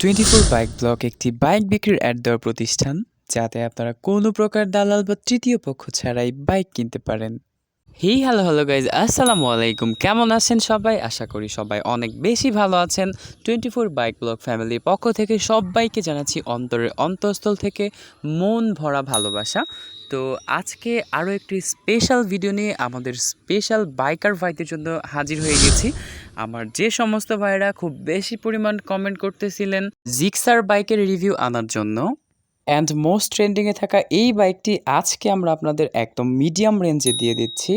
Twenty four bike block একটি bike বিক্রির ad দেওয়ার প্রতিষ্ঠান, যাতে আপনারা কোনো প্রকার দালাল বা তৃতীয় পক্ষ ছাড়াই বাইক কিনতে পারেন। হি হ্যালো হ্যালো গাইজ আসসালামু আলাইকুম কেমন আছেন সবাই? আশা করি সবাই অনেক বেশি ভালো আছেন। টোয়েন্টি ফোর বাইক ব্লক ফ্যামিলির পক্ষ থেকে সবাইকে জানাচ্ছি অন্তরের অন্তঃস্থল থেকে মন ভরা ভালোবাসা। তো আজকে আরও একটি স্পেশাল ভিডিও নিয়ে আমাদের স্পেশাল বাইকার ভাইদের জন্য হাজির হয়ে গেছি। আমার যে সমস্ত ভাইরা খুব বেশি পরিমাণ কমেন্ট করতেছিলেন জিক্সার বাইকের রিভিউ আনার জন্য। অ্যান্ড মোস্ট ট্রেন্ডিংয়ে থাকা এই বাইকটি আজকে আমরা আপনাদের একদম মিডিয়াম রেঞ্জে দিয়ে দিচ্ছি।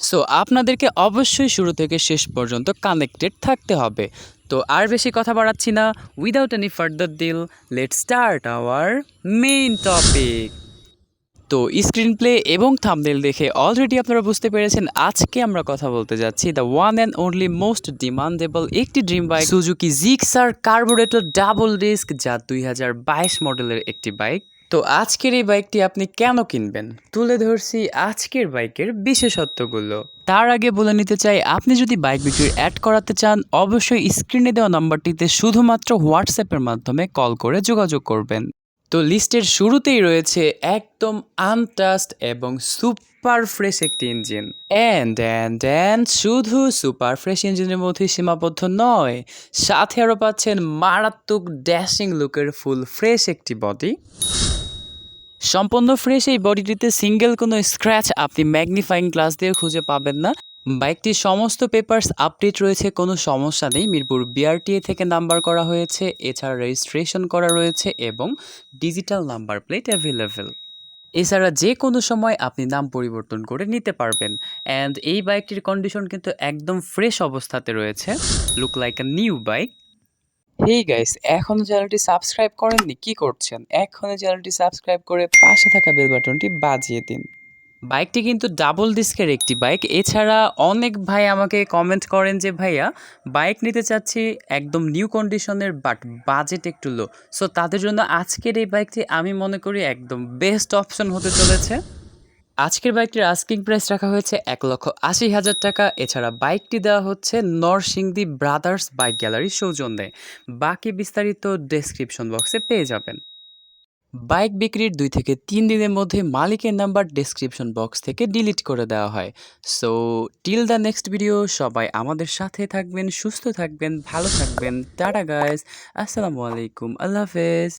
সো আপনাদেরকে অবশ্যই শুরু থেকে শেষ পর্যন্ত কানেক্টেড থাকতে হবে। তো আর বেশি কথা বাড়াচ্ছি না। Without any further delay let start our main topic তো স্ক্রিন প্লে এবং থামনেল দেখে অলরেডি আপনারা বুঝতে পেরেছেন আজকে আমরা কথা বলতে যাচ্ছি the one and only most demandable একটি dream bike Suzuki Gixxer carburettor double disc যা দুই হাজার বাইশ মডেলের একটি বাইক তো আজকের এই বাইকটি আপনি কেন কিনবেন? তুলে ধরছি আজকের বাইকের বিশেষত্বগুলো। তার আগে বলে নিতে চাই, আপনি যদি বাইক বিক্রির অ্যাড করাতে চান, অবশ্যই স্ক্রিনে দেওয়া নাম্বারটিতে শুধুমাত্র হোয়াটসঅ্যাপের মাধ্যমে কল করে যোগাযোগ করবেন। তো লিস্টের শুরুতেই রয়েছে একদম আনটাস্ট এবং সুপার ফ্রেশ একটি ইঞ্জিন অ্যান্ড অ্যান্ড অ্যান্ড শুধু সুপার ফ্রেশ ইঞ্জিনের মধ্যে সীমাবদ্ধ নয়, সাথে আরও পাচ্ছেন মারাত্মক ড্যাশিং লুকের ফুল ফ্রেশ একটি বডি সম্পূর্ণ ফ্রেশ এই বডিটিতে সিঙ্গেল কোনো স্ক্র্যাচ আপনি ম্যাগনিফাইং গ্লাস দিয়ে খুঁজে পাবেন না। বাইকটির সমস্ত পেপারস আপডেট রয়েছে, কোনো সমস্যা নেই। মিরপুর বিআরটিএ থেকে নাম্বার করা হয়েছে, এছাড়া রেজিস্ট্রেশন করা রয়েছে এবং ডিজিটাল নাম্বার প্লেট অ্যাভেলেবেল এছাড়া যে কোনো সময় আপনি নাম পরিবর্তন করে নিতে পারবেন। অ্যান্ড এই বাইকটির কন্ডিশন কিন্তু একদম ফ্রেশ অবস্থাতে রয়েছে। Look like a new bike hey guys এখনও চ্যানেলটি সাবস্ক্রাইব করেননি? কি করছেন? এখনই চ্যানেলটি সাবস্ক্রাইব করে পাশে থাকা বেল বাটনটি বাজিয়ে দিন। বাইকটি কিন্তু ডাবল ডিস্কের একটি বাইক। এছাড়া অনেক ভাই আমাকে কমেন্ট করেন যে, ভাইয়া, বাইক নিতে চাচ্ছি একদম নিউ কন্ডিশনের বাট বাজেট একটু লো সো তাদের জন্য আজকের এই বাইকটি আমি মনে করি একদম বেস্ট অপশন হতে চলেছে। আজকের বাইকটির আস্কিং প্রাইস রাখা হয়েছে এক লক্ষ আশি হাজার টাকা। এছাড়া বাইকটি দেওয়া হচ্ছে নরসিংদী ব্রাদার্স বাইক গ্যালারির সৌজন্যে। বাকি বিস্তারিত ডেসক্রিপশন বক্সে পেয়ে যাবেন। বাইক বিক্রির দুই থেকে তিন দিনের মধ্যে মালিকের নাম্বার ডেসক্রিপশন বক্স থেকে ডিলিট করে দেওয়া হয়। So till the next video সবাই আমাদের সাথে থাকবেন, সুস্থ থাকবেন, ভালো থাকবেন। টাটা গাইজ আসসালামু আলাইকুম, আল্লাহ হাফেজ।